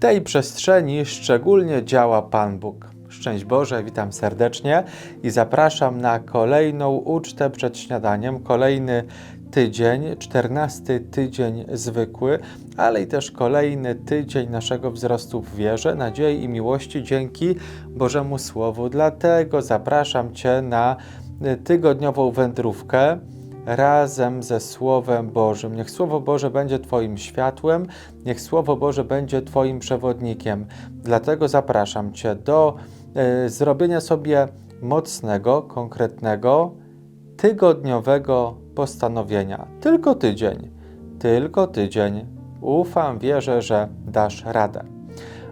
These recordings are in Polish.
tej przestrzeni szczególnie działa Pan Bóg. Szczęść Boże, witam serdecznie i zapraszam na kolejną ucztę przed śniadaniem, kolejny tydzień, czternasty tydzień zwykły, ale i też kolejny tydzień naszego wzrostu w wierze, nadziei i miłości dzięki Bożemu Słowu. Dlatego zapraszam Cię na tygodniową wędrówkę razem ze Słowem Bożym. Niech Słowo Boże będzie Twoim światłem, niech Słowo Boże będzie Twoim przewodnikiem. Dlatego zapraszam Cię do y, zrobienia sobie mocnego, konkretnego, tygodniowego postanowienia. Tylko tydzień, tylko tydzień. Ufam, wierzę, że dasz radę.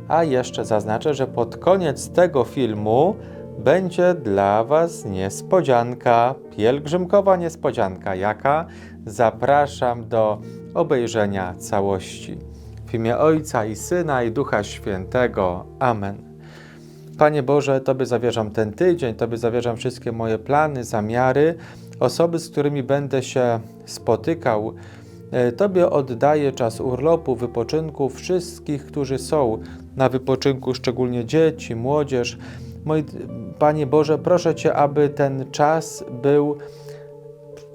A jeszcze zaznaczę, że pod koniec tego filmu będzie dla Was niespodzianka, pielgrzymkowa niespodzianka. Jaka? Zapraszam do obejrzenia całości. W imię Ojca i Syna i Ducha Świętego. Amen. Panie Boże, Tobie zawierzam ten tydzień, Tobie zawierzam wszystkie moje plany, zamiary, osoby, z którymi będę się spotykał. E, Tobie oddaję czas urlopu, wypoczynku wszystkich, którzy są na wypoczynku, szczególnie dzieci, młodzież. Moi, Panie Boże, proszę Cię, aby ten czas był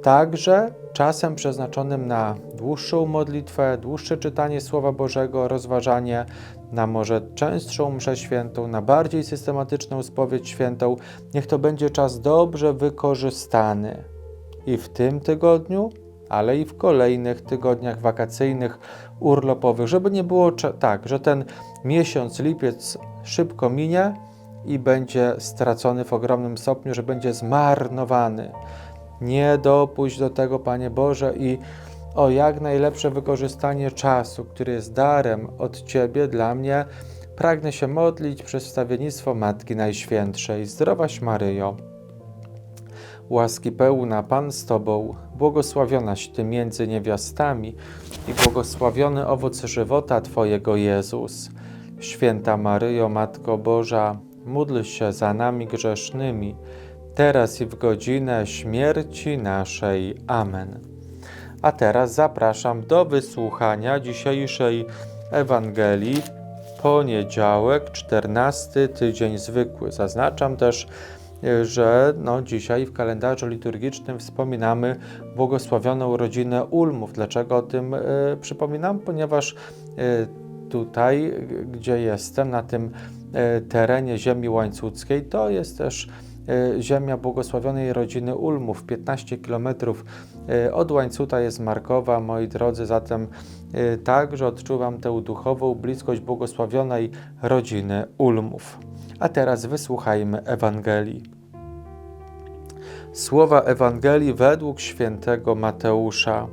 także czasem przeznaczonym na dłuższą modlitwę, dłuższe czytanie Słowa Bożego, rozważanie, na może częstszą mszę świętą, na bardziej systematyczną spowiedź świętą. Niech to będzie czas dobrze wykorzystany i w tym tygodniu, ale i w kolejnych tygodniach wakacyjnych, urlopowych, żeby nie było tak, że ten miesiąc, lipiec szybko minie i będzie stracony w ogromnym stopniu, że będzie zmarnowany. Nie dopuść do tego, Panie Boże, i o jak najlepsze wykorzystanie czasu, który jest darem od Ciebie dla mnie, pragnę się modlić przez wstawiennictwo Matki Najświętszej. Zdrowaś Maryjo, łaski pełna Pan z Tobą, błogosławionaś Ty między niewiastami i błogosławiony owoc żywota Twojego Jezus. Święta Maryjo, Matko Boża, módl się za nami grzesznymi, teraz i w godzinę śmierci naszej. Amen. A teraz zapraszam do wysłuchania dzisiejszej Ewangelii, poniedziałek, 14 tydzień zwykły. Zaznaczam też, że no, dzisiaj w kalendarzu liturgicznym wspominamy błogosławioną rodzinę Ulmów. Dlaczego o tym y, przypominam? Ponieważ y, tutaj, gdzie jestem, na tym terenie ziemi łańcuckiej, to jest też ziemia błogosławionej rodziny Ulmów, 15 km od Łańcuta jest Markowa, moi drodzy, zatem także odczuwam tę duchową bliskość błogosławionej rodziny Ulmów. A teraz wysłuchajmy Ewangelii. Słowa Ewangelii według świętego Mateusza.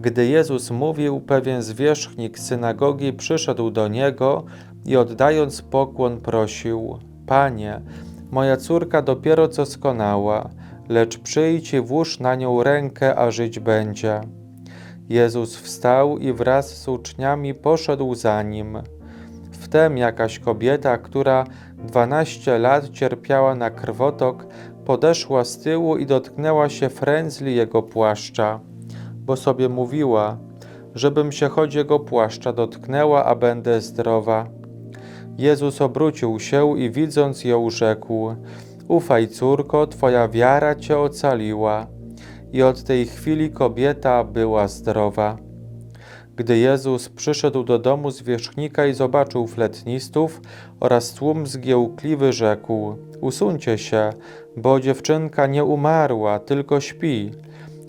Gdy Jezus mówił, pewien zwierzchnik synagogi przyszedł do niego i oddając pokłon prosił: Panie, moja córka dopiero co skonała, lecz przyjdź i włóż na nią rękę, a żyć będzie. Jezus wstał i wraz z uczniami poszedł za nim. Wtem jakaś kobieta, która dwanaście lat cierpiała na krwotok, podeszła z tyłu i dotknęła się frędzli jego płaszcza, bo sobie mówiła, żebym się choć jego płaszcza dotknęła, a będę zdrowa. Jezus obrócił się i widząc ją rzekł: Ufaj, córko, twoja wiara cię ocaliła. I od tej chwili kobieta była zdrowa. Gdy Jezus przyszedł do domu zwierzchnika i zobaczył fletnistów oraz tłum zgiełkliwy, rzekł: Usuńcie się, bo dziewczynka nie umarła, tylko śpi.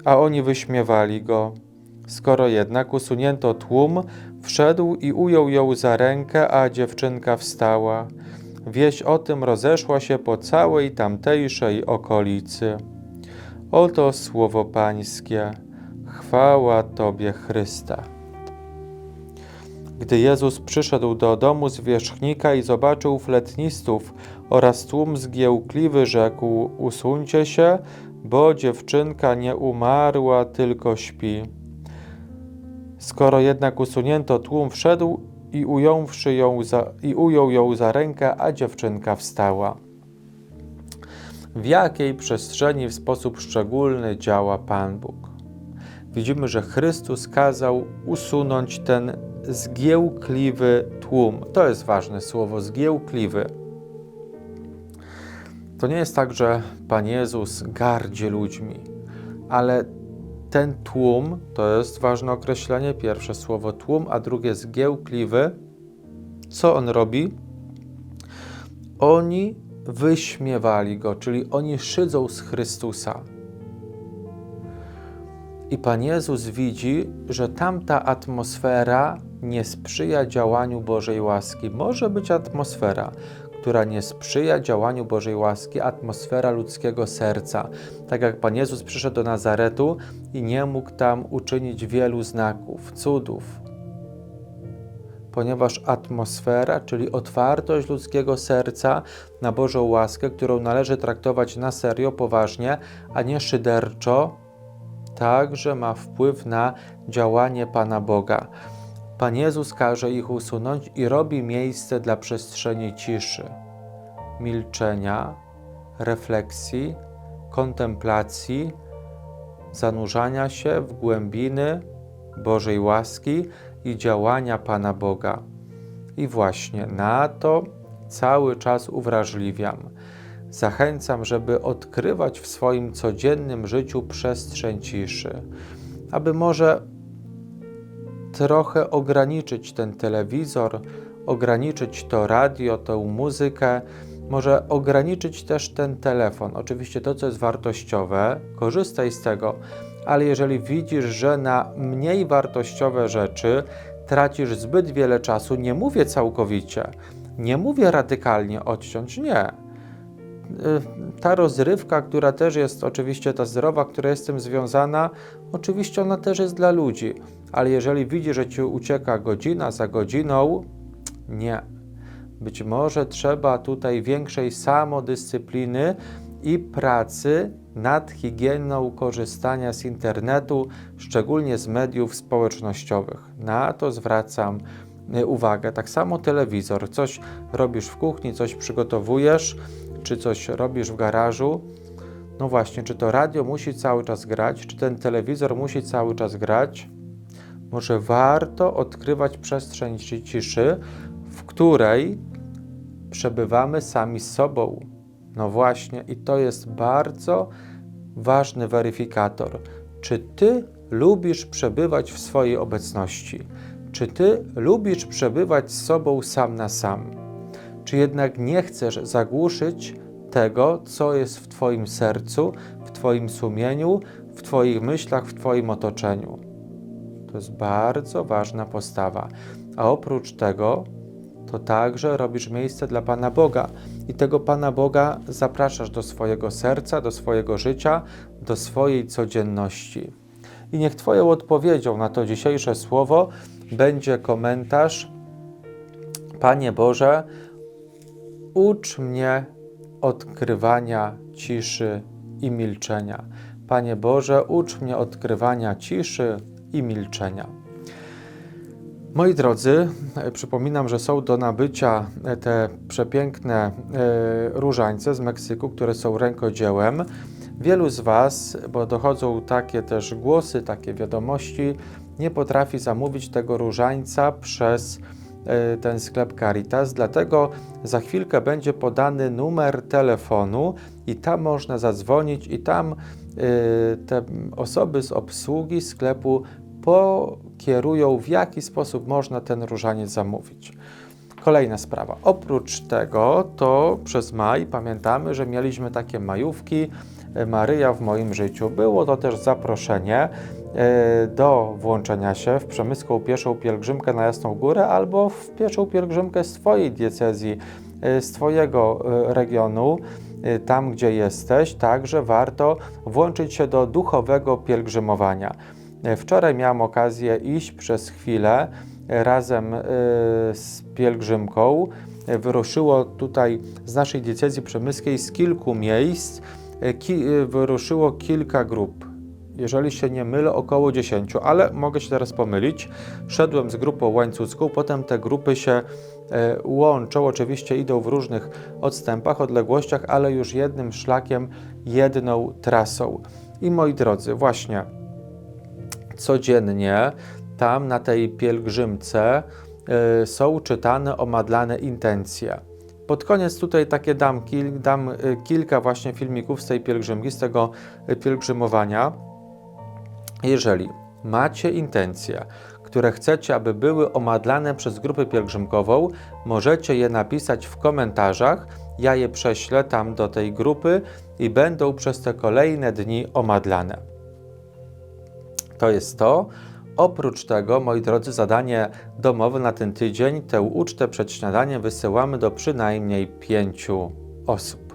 A oni wyśmiewali go. Skoro jednak usunięto tłum, wszedł i ujął ją za rękę, a dziewczynka wstała. Wieść o tym rozeszła się po całej tamtejszej okolicy. Oto słowo Pańskie. Chwała Tobie, Chrysta. Gdy Jezus przyszedł do domu zwierzchnika i zobaczył fletnistów oraz tłum zgiełkliwy, rzekł: Usuńcie się, bo dziewczynka nie umarła, tylko śpi. Skoro jednak usunięto tłum, wszedł i, ująwszy ją za, i ujął ją za rękę, a dziewczynka wstała. W jakiej przestrzeni w sposób szczególny działa Pan Bóg? Widzimy, że Chrystus kazał usunąć ten zgiełkliwy tłum. To jest ważne słowo zgiełkliwy. To nie jest tak, że Pan Jezus gardzi ludźmi, ale ten tłum to jest ważne określenie. Pierwsze słowo tłum, a drugie zgiełkliwy. Co on robi? Oni wyśmiewali go, czyli oni szydzą z Chrystusa. I Pan Jezus widzi, że tamta atmosfera nie sprzyja działaniu Bożej łaski. Może być atmosfera, która nie sprzyja działaniu Bożej łaski, atmosfera ludzkiego serca. Tak jak Pan Jezus przyszedł do Nazaretu i nie mógł tam uczynić wielu znaków, cudów, ponieważ atmosfera, czyli otwartość ludzkiego serca na Bożą łaskę, którą należy traktować na serio, poważnie, a nie szyderczo, także ma wpływ na działanie Pana Boga. Pan Jezus każe ich usunąć i robi miejsce dla przestrzeni ciszy, milczenia, refleksji, kontemplacji, zanurzania się w głębiny Bożej łaski i działania Pana Boga. I właśnie na to cały czas uwrażliwiam. Zachęcam, żeby odkrywać w swoim codziennym życiu przestrzeń ciszy, aby może trochę ograniczyć ten telewizor, ograniczyć to radio, tę muzykę, może ograniczyć też ten telefon. Oczywiście to, co jest wartościowe, korzystaj z tego, ale jeżeli widzisz, że na mniej wartościowe rzeczy tracisz zbyt wiele czasu, nie mówię całkowicie, nie mówię radykalnie odciąć, nie. Ta rozrywka, która też jest oczywiście ta zdrowa, która jest z tym związana, oczywiście ona też jest dla ludzi, ale jeżeli widzisz, że ci ucieka godzina za godziną, nie. Być może trzeba tutaj większej samodyscypliny i pracy nad higieną korzystania z internetu, szczególnie z mediów społecznościowych. Na to zwracam y, uwagę. Tak samo telewizor. Coś robisz w kuchni, coś przygotowujesz, czy coś robisz w garażu. No właśnie, czy to radio musi cały czas grać, czy ten telewizor musi cały czas grać? Może warto odkrywać przestrzeń ciszy, w której przebywamy sami z sobą. No właśnie, i to jest bardzo ważny weryfikator. Czy ty lubisz przebywać w swojej obecności? Czy ty lubisz przebywać z sobą sam na sam? Czy jednak nie chcesz zagłuszyć tego, co jest w Twoim sercu, w Twoim sumieniu, w Twoich myślach, w Twoim otoczeniu? To jest bardzo ważna postawa. A oprócz tego, to także robisz miejsce dla Pana Boga i tego Pana Boga zapraszasz do swojego serca, do swojego życia, do swojej codzienności. I niech Twoją odpowiedzią na to dzisiejsze słowo będzie komentarz: Panie Boże, ucz mnie odkrywania ciszy i milczenia. Panie Boże, ucz mnie odkrywania ciszy i milczenia. Moi drodzy, e, przypominam, że są do nabycia e, te przepiękne e, różańce z Meksyku, które są rękodziełem. Wielu z Was, bo dochodzą takie też głosy, takie wiadomości, nie potrafi zamówić tego różańca przez ten sklep Caritas, dlatego za chwilkę będzie podany numer telefonu i tam można zadzwonić i tam te osoby z obsługi sklepu pokierują, w jaki sposób można ten różaniec zamówić. Kolejna sprawa. Oprócz tego, to przez maj pamiętamy, że mieliśmy takie majówki e, Maryja w moim życiu. Było to też zaproszenie e, do włączenia się w przemysłą pieszą pielgrzymkę na Jasną Górę albo w pieszą pielgrzymkę z Twojej diecezji, e, z Twojego regionu, tam gdzie jesteś. Także warto włączyć się do duchowego pielgrzymowania. E, wczoraj miałem okazję iść przez chwilę e, razem e, z pielgrzymką. Wyruszyło tutaj z naszej diecezji przemyskiej z kilku miejsc, wyruszyło kilka grup. Jeżeli się nie mylę, około 10, ale mogę się teraz pomylić. Szedłem z grupą łańcucką, potem te grupy się łączą, oczywiście idą w różnych odstępach, odległościach, ale już jednym szlakiem, jedną trasą. I moi drodzy, właśnie codziennie tam na tej pielgrzymce y, są czytane omadlane intencje. Pod koniec tutaj takie dam, dam y, kilka właśnie filmików z tej pielgrzymki, z tego pielgrzymowania. Jeżeli macie intencje, które chcecie, aby były omadlane przez grupę pielgrzymkową, możecie je napisać w komentarzach. Ja je prześlę tam do tej grupy i będą przez te kolejne dni omadlane. To jest to. Oprócz tego, moi drodzy, zadanie domowe na ten tydzień, tę ucztę przed śniadaniem wysyłamy do przynajmniej pięciu osób.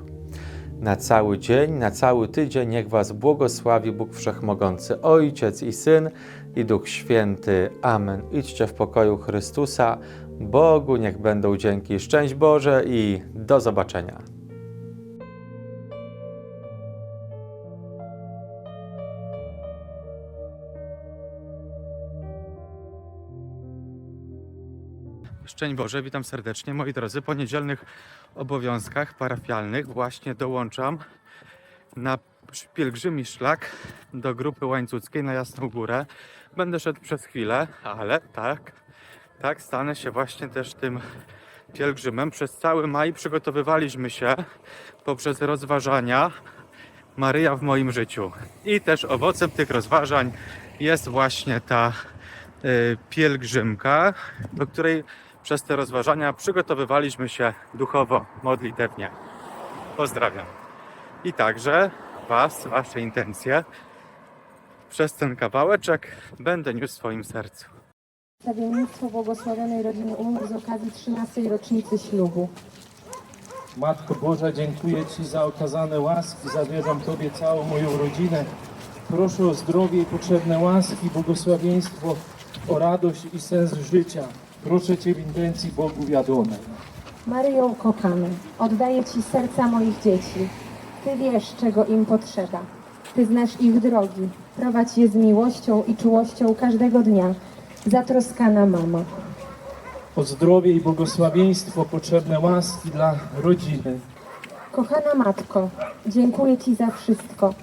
Na cały dzień, na cały tydzień niech Was błogosławi Bóg Wszechmogący, Ojciec i Syn i Duch Święty. Amen. Idźcie w pokoju Chrystusa. Bogu niech będą dzięki. Szczęść Boże i do zobaczenia. Szczęść Boże, witam serdecznie. Moi drodzy, po niedzielnych obowiązkach parafialnych właśnie dołączam na pielgrzymi szlak do grupy łańcuckiej na Jasną Górę. Będę szedł przez chwilę, ale tak, tak, stanę się właśnie też tym pielgrzymem. Przez cały maj przygotowywaliśmy się poprzez rozważania Maryja w moim życiu. I też owocem tych rozważań jest właśnie ta y, pielgrzymka, do której przez te rozważania przygotowywaliśmy się duchowo, modlitewnie. Pozdrawiam. I także Was, Wasze intencje przez ten kawałeczek będę niósł w swoim sercu. Stawiennictwo błogosławionej rodziny Ungur z okazji 13. rocznicy ślubu. Matko Boża, dziękuję Ci za okazane łaski. Zawierzam Tobie całą moją rodzinę. Proszę o zdrowie i potrzebne łaski, błogosławieństwo, o radość i sens życia. Proszę Cię w intencji Bogu wiadomej. Maryjo kochany, oddaję Ci serca moich dzieci. Ty wiesz, czego im potrzeba. Ty znasz ich drogi. Prowadź je z miłością i czułością każdego dnia. Zatroskana mama. O zdrowie i błogosławieństwo, potrzebne łaski dla rodziny. Kochana matko, dziękuję Ci za wszystko.